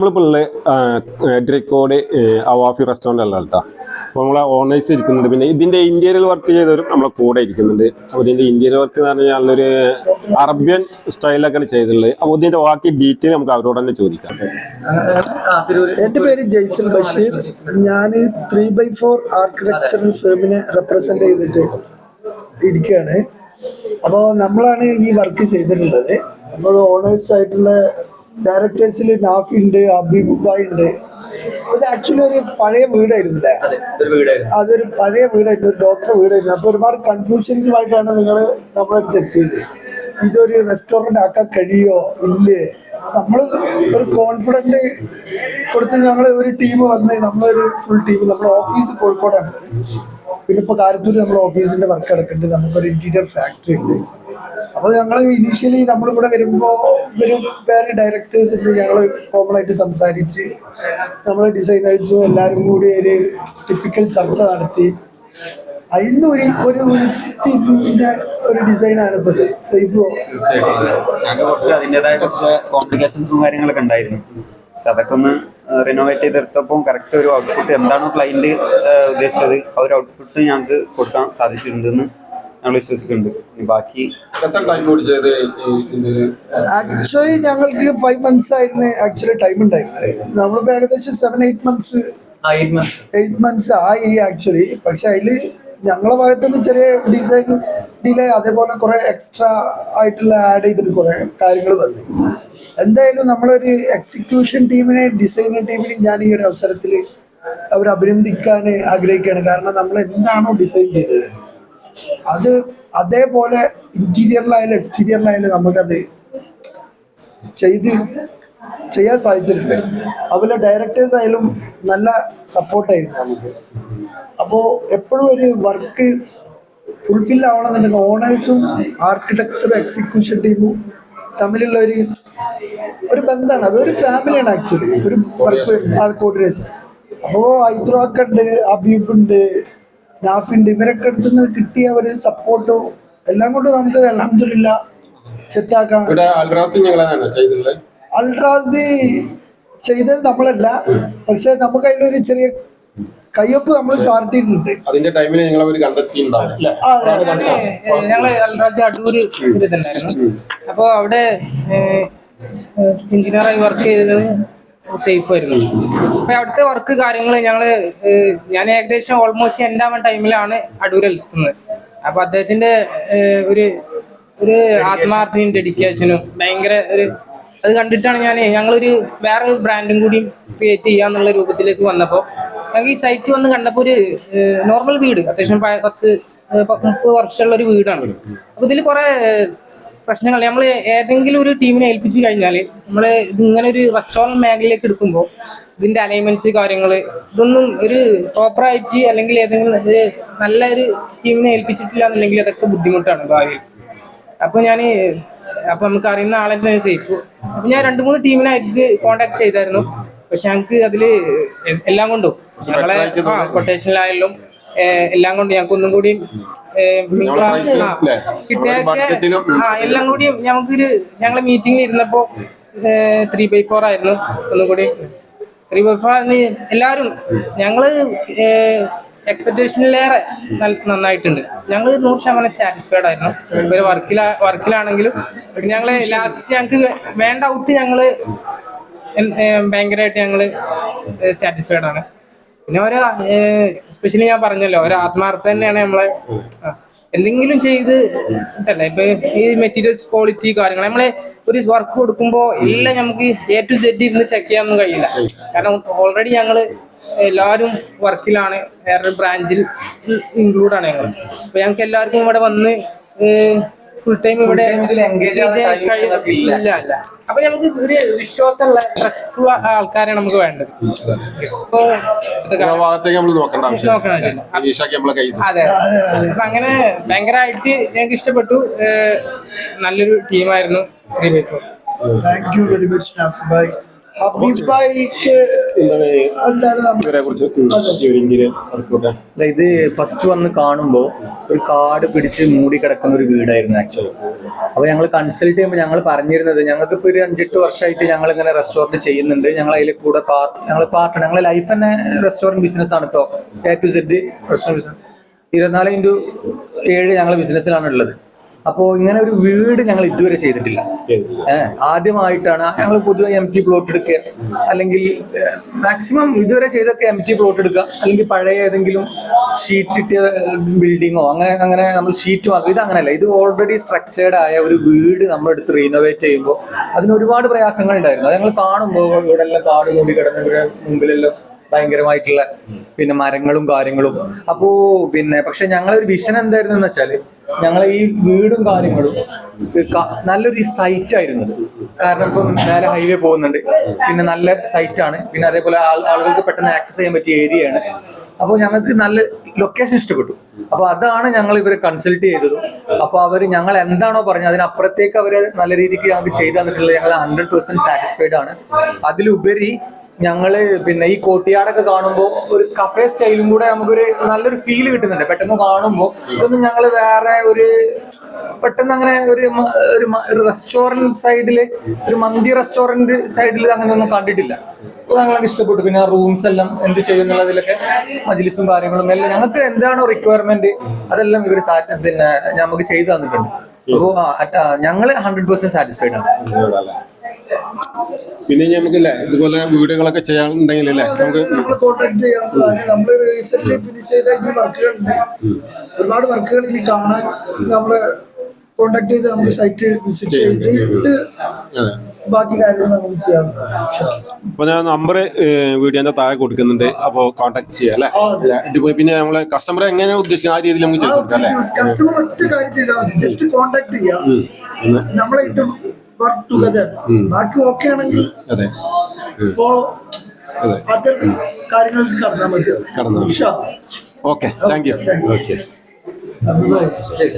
നമ്മളിപ്പോൾ ഉള്ള എഡ്രിക്കോട് അവാഫി റെസ്റ്റോറന്റ് അല്ല കേട്ടോ. അപ്പോൾ നമ്മളെ ഓണേഴ്സ് ഇരിക്കുന്നുണ്ട്. പിന്നെ ഇതിന്റെ ഇന്റീരിയർ വർക്ക് ചെയ്തവരും നമ്മളെ കൂടെ ഇരിക്കുന്നുണ്ട്. അപ്പോൾ ഇതിന്റെ ഇന്റീരിയർ വർക്ക് എന്ന് പറഞ്ഞാൽ നല്ലൊരു അറബ്യൻ സ്റ്റൈലൊക്കെയാണ് ചെയ്തിട്ടുള്ളത്. അപ്പോൾ ഇതിന്റെ ബാക്കി ഡീറ്റെയിൽ നമുക്ക് അവരോട് തന്നെ ചോദിക്കാം. എന്റെ പേര് ജയ്സൽ ബഷീർ. ഞാൻ ത്രീ ബൈ ഫോർ ആർക്കിടെക്ചറൽ ഫേമിനെ റെപ്രസെന്റ് ചെയ്തിട്ട് ഇരിക്കുകയാണ്. അപ്പോൾ നമ്മളാണ് ഈ വർക്ക് ചെയ്തിട്ടുള്ളത്. നമ്മൾ ഓണേഴ്സ് ആയിട്ടുള്ള ഡയറക്ടേഴ്സിൽ നാഫി ഉണ്ട് അബിബായ് ഉണ്ട്. ഇത് ആക്ച്വലി ഒരു പഴയ വീടായിരുന്നില്ലേ അതൊരു പഴയ വീടായിരുന്നു ഒരു ഡോക്ടർ വീടായിരുന്നു. അപ്പോൾ ഒരുപാട് കൺഫ്യൂഷൻസുമായിട്ടാണ് നിങ്ങൾ നമ്മളെ അടുത്ത് എത്തിയത്. ഇതൊരു റെസ്റ്റോറന്റ് ആക്കാൻ കഴിയോ? ഇല്ലേ? നമ്മൾ ഒരു കോൺഫിഡന്റ് കൊടുത്ത് ഞങ്ങൾ ഒരു ടീം വന്ന് നമ്മളൊരു ഫുൾ ടീം നമ്മുടെ ഓഫീസ് കോഴിക്കോടാണ്. പിന്നെ ഇപ്പോൾ കാരത്തൂർ നമ്മുടെ ഓഫീസിന്റെ വർക്ക് നടക്കുന്നുണ്ട്. നമുക്കൊരു ഇന്റീരിയർ ഫാക്ടറി ഉണ്ട്. അപ്പോൾ ഞങ്ങൾ ഇനീഷ്യലി നമ്മളിവിടെ വരുമ്പോൾ ഒരു വേറെ ഡയറക്ടേഴ്സ് ഉണ്ട് ഞങ്ങൾ കോമൺ ആയിട്ട് സംസാരിച്ച് നമ്മൾ ഡിസൈനേഴ്സും എല്ലാവരും കൂടി ഒരു ടിപ്പിക്കൽ ചർച്ച നടത്തി. അതിൽ നിന്ന് ഒരു ഒരു ഉരുത്തിരിഞ്ഞ ഒരു ഡിസൈനാണ് ഇപ്പോൾ സേഫ്. കുറച്ച് അതിന്റെതായ കുറച്ച് കോംപ്ലിക്കേഷൻസും കാര്യങ്ങളൊക്കെ ഉണ്ടായിരുന്നു. അതൊക്കെ ഒന്ന് റിനോവേറ്റ് ചെയ്തെടുത്തപ്പോൾ കറക്റ്റ് ഒരു ഔട്ട്പുട്ട് എന്താണോ ക്ലൈന്റ് ഉദ്ദേശിച്ചത് ആ ഒരു ഔട്ട്പുട്ട് ഞങ്ങൾക്ക് കൊടുക്കാൻ സാധിച്ചിട്ടുണ്ടെന്ന് ഞങ്ങൾ വിശ്വസിക്കുന്നുണ്ട്. ഇനി ബാക്കി എത്ര ടൈം പിടിച്ചത് ആക്ച്വലി ഞങ്ങൾക്ക് ഫൈവ് മന്ത്സ് ആയിരുന്നു. ആക്ച്വലി ടൈം ഉണ്ടായിരുന്നത് നമ്മളിപ്പോ ഏകദേശം seven eight months eight months ആയി ആക്ച്വലി പക്ഷെ അതിൽ ഞങ്ങളെ ഭാഗത്ത് നിന്ന് ചെറിയ ഡിസൈൻ ഡിലേ അതേപോലെ കുറെ എക്സ്ട്രാ ആയിട്ടുള്ള ആഡ് ചെയ്തിട്ട് കുറെ കാര്യങ്ങൾ വന്നു. എന്തായാലും നമ്മളൊരു എക്സിക്യൂഷൻ ടീമിനെ ഡിസൈനർ ടീമിനെ ഞാൻ ഈ ഒരു അവസരത്തിൽ അവർ അഭിനന്ദിക്കാൻ ആഗ്രഹിക്കുകയാണ്. കാരണം നമ്മൾ എന്താണോ ഡിസൈൻ ചെയ്തത്. അത് അതേപോലെ ഇന്റീരിയറിലായാലും എക്സ്റ്റീരിയറിലായാലും നമുക്കത് ചെയ്ത് ചെയ്യാൻ സാധിച്ചിട്ടുണ്ട്. അതുപോലെ ഡയറക്ടേഴ്സ് ആയാലും നല്ല സപ്പോർട്ടായിരുന്നു നമുക്ക്. അപ്പോൾ എപ്പോഴും ഒരു വർക്ക് ഫുൾഫിൽ ആവണമെന്നുണ്ടെങ്കിൽ ഓണേഴ്സും ആർക്കിടെക്ചർ എക്സിക്യൂഷൻ ടീമും തമ്മിലുള്ള ഒരു ഒരു ബന്ധമാണ്. അതൊരു ഫാമിലിയാണ് ആക്ച്വലി ഒരു വർക്ക് കോർഡിനേഷൻ അപ്പോൾ ഐത്രോക്കുണ്ട് ഉണ്ട് നാഫിണ്ട് ഇവരൊക്കെ അടുത്തുനിന്ന് കിട്ടിയ ഒരു സപ്പോർട്ടോ എല്ലാം കൊണ്ടും നമുക്ക് അലഹമില്ല സെറ്റാക്കാം. അൾട്രാസി ചെയ്തത് നമ്മളല്ല. പക്ഷെ നമുക്ക് അതിലൊരു ചെറിയ കയ്യൊപ്പ് നമ്മൾ ചാർത്തിയിട്ടുണ്ട് അതിന്റെ ടൈമിൽ ഞങ്ങൾ അവർ. ഞങ്ങൾ അൽറാജ് അടൂര് അപ്പോൾ അവിടെ എഞ്ചിനീയറായി വർക്ക് ചെയ്തത് സേഫ് ആയിരുന്നു അപ്പൊ അവിടുത്തെ വർക്ക് കാര്യങ്ങൾ ഞങ്ങൾ ഞാൻ ഏകദേശം ഓൾമോസ്റ്റ് എൻഡാവൻ ടൈമിലാണ് അടൂരിൽ എത്തുന്നത്. അപ്പൊ അദ്ദേഹത്തിന്റെ ഒരു ഒരു ആത്മാർത്ഥയും ഡെഡിക്കേഷനും ഭയങ്കര ഒരു അത് കണ്ടിട്ടാണ് ഞാൻ ഞങ്ങളൊരു വേറെ ബ്രാൻഡും കൂടി ക്രിയേറ്റ് ചെയ്യാന്നുള്ള രൂപത്തിലേക്ക് വന്നപ്പോൾ ഞങ്ങൾക്ക് ഈ സൈറ്റ് വന്ന് കണ്ടപ്പോൾ ഒരു നോർമൽ വീട്. അത്യാവശ്യം പത്ത് മുപ്പത് വർഷമുള്ള ഒരു വീടാണ്. അപ്പൊ ഇതിൽ കുറെ പ്രശ്നങ്ങൾ നമ്മൾ ഏതെങ്കിലും ഒരു ടീമിനെ ഏൽപ്പിച്ചു കഴിഞ്ഞാൽ നമ്മൾ ഇതിങ്ങനെ ഒരു റെസ്റ്റോറന്റ് മേഖലയിലേക്ക് എടുക്കുമ്പോൾ ഇതിന്റെ അലൈൻമെന്റ്സ് കാര്യങ്ങൾ ഇതൊന്നും ഒരു പ്രോപ്പറായിട്ട് അല്ലെങ്കിൽ ഏതെങ്കിലും ഒരു നല്ല ഒരു ടീമിനെ ഏൽപ്പിച്ചിട്ടില്ല എന്നുണ്ടെങ്കിൽ അതൊക്കെ ബുദ്ധിമുട്ടാണ് ഭാവിയിൽ. അപ്പോൾ ഞാൻ അപ്പോൾ നമുക്ക് അറിയുന്ന ആളെ സേഫ്. അപ്പോൾ ഞാൻ രണ്ട് മൂന്ന് ടീമിനെ അയച്ച് കോണ്ടാക്ട് ചെയ്തായിരുന്നു. പക്ഷെ ഞങ്ങൾക്ക് അതിൽ എല്ലാം കൊണ്ടും ഞങ്ങളെ കൊട്ടേഷനിലായാലും എല്ലാം കൊണ്ടും ഞങ്ങൾക്ക് ഒന്നും കൂടി ആ എല്ലാം കൂടി ഞങ്ങൾക്കൊരു ഞങ്ങളെ മീറ്റിംഗിൽ ഇരുന്നപ്പോ ത്രീ ബൈ ഫോർ ആയിരുന്നു ഒന്നും കൂടി. ത്രീ ബൈ ഫോർ എല്ലാവരും ഞങ്ങൾ എക്സ്പെക്ടേഷനിലേറെ നന്നായിട്ടുണ്ട്. ഞങ്ങൾ നൂറ് ശതമാനം സാറ്റിസ്ഫൈഡ് ആയിരുന്നു. ഒരു വർക്കിലാ വർക്കിലാണെങ്കിലും ഞങ്ങൾ ലാസ്റ്റ് ഞങ്ങൾക്ക് വേണ്ട ഔട്ട് ഏ, ഭയങ്കരമായിട്ട് ഞങ്ങൾ സാറ്റിസ്ഫൈഡ് ആണ്. പിന്നെ ഒരു എസ്പെഷ്യലി ഞാൻ പറഞ്ഞല്ലോ ഒരു ആത്മാർത്ഥ തന്നെയാണ് നമ്മളെ എന്തെങ്കിലും ചെയ്ത് ഇട്ടല്ലേ? ഇപ്പൊ ഈ മെറ്റീരിയൽസ് ക്വാളിറ്റി കാര്യങ്ങൾ നമ്മളെ ഒരു വർക്ക് കൊടുക്കുമ്പോ എല്ലാം നമുക്ക് എ ടു സെഡ് ഇരുന്ന് ചെക്ക് ചെയ്യാനൊന്നും കഴിയില്ല. കാരണം ഓൾറെഡി ഞങ്ങൾ എല്ലാവരും വർക്കിലാണ് വേറൊരു ബ്രാഞ്ചിൽ ഇൻക്ലൂഡ് ആണ് ഞങ്ങൾ അപ്പൊ ഞങ്ങൾക്ക് എല്ലാവർക്കും ഇവിടെ വന്ന് ഫുൾ ടൈം ഇവിടെ ഇല്ല. അപ്പൊ നമുക്ക് ഒരു വിശ്വാസമുള്ള ട്രസ്റ്റ്ഫുൾ ആൾക്കാരെ നമുക്ക് വേണ്ടത്. ഇപ്പൊ അതെ. അപ്പൊ അങ്ങനെ ഭയങ്കരമായിട്ട് ഞങ്ങൾക്ക് ഇഷ്ടപ്പെട്ടു. നല്ലൊരു ടീമായിരുന്നു three by four. Thank you very much bye workout ഇത് ഫസ്റ്റ് വന്ന് കാണുമ്പോൾ ഒരു കാട് പിടിച്ച് മൂടി കിടക്കുന്ന ഒരു വീടായിരുന്നു ആക്ച്വലി അപ്പൊ ഞങ്ങൾ കൺസൾട്ട് ചെയ്യുമ്പോൾ ഞങ്ങൾ പറഞ്ഞിരുന്നത് ഞങ്ങൾക്ക് ഇപ്പൊ ഒരു അഞ്ചെട്ട് വർഷമായിട്ട് ഞങ്ങൾ ഇങ്ങനെ റെസ്റ്റോറന്റ് ചെയ്യുന്നുണ്ട്. ഞങ്ങൾ അതിൽ കൂടെ ഞങ്ങൾ പാർട്ട് ഞങ്ങൾ ലൈഫ് തന്നെ റെസ്റ്റോറന്റ് ബിസിനസ് ആണ് കേട്ടോ A to Z restaurant business ഇരുപത്തിനാല് ഇന്റു ഏഴ് ഞങ്ങൾ ബിസിനസ്സിലാണ് ഉള്ളത്. അപ്പോൾ ഇങ്ങനെ ഒരു വീട് ഞങ്ങൾ ഇതുവരെ ചെയ്തിട്ടില്ല. ഏഹ് ആദ്യമായിട്ടാണ്. ഞങ്ങൾ പൊതുവെ എം ടി പ്ലോട്ട് എടുക്കുക. അല്ലെങ്കിൽ മാക്സിമം ഇതുവരെ ചെയ്തൊക്കെ എം ടി പ്ലോട്ട് എടുക്കുക. അല്ലെങ്കിൽ പഴയ ഏതെങ്കിലും ഷീറ്റ് ഇട്ടിയ ബിൽഡിങ്ങോ അങ്ങനെ അങ്ങനെ നമ്മൾ ഷീറ്റ് മാത്രം. ഇത് അങ്ങനെയല്ല. ഇത് ഓൾറെഡി സ്ട്രക്ചേർഡ് ആയ ഒരു വീട് നമ്മൾ എടുത്ത് റീനോവേറ്റ് ചെയ്യുമ്പോൾ അതിന് ഒരുപാട് പ്രയാസങ്ങൾ ഉണ്ടായിരുന്നു. അത് ഞങ്ങൾ കാണുമ്പോൾ ഇവിടെ എല്ലാം കാട് മൂടി കിടന്ന് ഇവിടെ മുമ്പിലെല്ലാം ഭയങ്കരമായിട്ടുള്ള പിന്നെ മരങ്ങളും കാര്യങ്ങളും. അപ്പോ പിന്നെ പക്ഷെ ഞങ്ങളൊരു വിഷൻ എന്തായിരുന്നു എന്ന് വെച്ചാൽ ഞങ്ങളെ ഈ വീടും കാര്യങ്ങളും നല്ലൊരു സൈറ്റ് ആയിരുന്നു അത് കാരണം ഇപ്പം മേലെ ഹൈവേ പോകുന്നുണ്ട്. പിന്നെ നല്ല സൈറ്റ് ആണ്. പിന്നെ അതേപോലെ ആളുകൾക്ക് പെട്ടെന്ന് ആക്സസ് ചെയ്യാൻ പറ്റിയ ഏരിയ ആണ്. അപ്പോൾ ഞങ്ങൾക്ക് നല്ല ലൊക്കേഷൻ ഇഷ്ടപ്പെട്ടു. അപ്പോൾ അതാണ് ഞങ്ങൾ ഇവരെ കൺസൾട്ട് ചെയ്തത്. അപ്പോൾ അവർ ഞങ്ങൾ എന്താണോ പറഞ്ഞത് അതിനപ്പുറത്തേക്ക് അവർ നല്ല രീതിക്ക് ഞങ്ങൾക്ക് ചെയ്തു തന്നിട്ടുള്ളത് ഞങ്ങൾ ഹൺഡ്രഡ് പെർസെന്റ് സാറ്റിസ്ഫൈഡ് ആണ്. അതിലുപരി ഞങ്ങൾ പിന്നെ ഈ കോട്ടിയാടൊക്കെ കാണുമ്പോൾ ഒരു കഫേ സ്റ്റൈലും കൂടെ നമുക്കൊരു നല്ലൊരു ഫീൽ കിട്ടുന്നുണ്ട്. പെട്ടെന്ന് കാണുമ്പോൾ ഇതൊന്നും ഞങ്ങൾ വേറെ ഒരു പെട്ടെന്ന് അങ്ങനെ ഒരു ഒരു റെസ്റ്റോറന്റ് സൈഡിൽ ഒരു മന്തി റെസ്റ്റോറന്റ് സൈഡിൽ അങ്ങനെ ഒന്നും കണ്ടിട്ടില്ല ഞങ്ങൾക്ക് ഇഷ്ടപ്പെട്ടു. പിന്നെ റൂംസ് എല്ലാം എന്ത് ചെയ്യുന്നുള്ളതിലൊക്കെ മജിലിസും കാര്യങ്ങളും എല്ലാം ഞങ്ങൾക്ക് എന്താണോ റിക്വയർമെന്റ് അതെല്ലാം ഇവർ പിന്നെ നമുക്ക് ചെയ്തു തന്നിട്ടുണ്ട്. അപ്പോൾ ഞങ്ങൾ ഹൺഡ്രഡ് പെർസെന്റ് സാറ്റിസ്ഫൈഡ് ആണ്. പിന്നെ നമുക്കില്ലേ ഇതുപോലെ വീടുകളൊക്കെ ചെയ്യാനുണ്ടെങ്കിൽ അല്ലേ നമുക്ക് നമ്മൾ കോൺട്രാക്ട് ചെയ്യാവുന്നതാണ് നമ്മൾ റീസെന്റ് ഫിനിഷ് ചെയ്ത ഇനി വർക്കുകളുണ്ട്. ഒരുപാട് വർക്കുകൾ ഇനി കാണാൻ നമ്മൾ കോൺടാക്ട് ചെയ്ത് നമുക്ക് സൈറ്റ് വിസിറ്റ് ചെയ്തിട്ട് ബാക്കി കാര്യങ്ങൾ നമുക്ക് ചെയ്യാം. അപ്പൊ ഞാൻ നമ്പർ വീഡിയോന്റെ താഴെ കൊടുക്കുന്നുണ്ട്. അപ്പോ കോൺടാക്ട് ചെയ്യാം അല്ലേ? ഇതിപ്പോ പിന്നെ നമ്മളെ കസ്റ്റമറെ എങ്ങനെ ഉദ്ദേശിക്കുന്നത്? ആ രീതിയിൽ നമുക്ക് ചെയ്ത് കൊടുക്കാം കസ്റ്റമർ ഒറ്റ കാര്യം ചെയ്താൽ മതി. ജസ്റ്റ് കോൺടാക്ട് ചെയ്യാം. നമ്മളെ നമ്മളായിട്ട് വർക്ക് ടുഗദർ ബാക്കി ഓക്കെ ആണെങ്കിൽ അതെ. അതെ. അതർ കാര്യങ്ങൾക്ക് കടന്നാൽ മതി. ഓക്കെ താങ്ക് യു ഓക്കെ ശരി.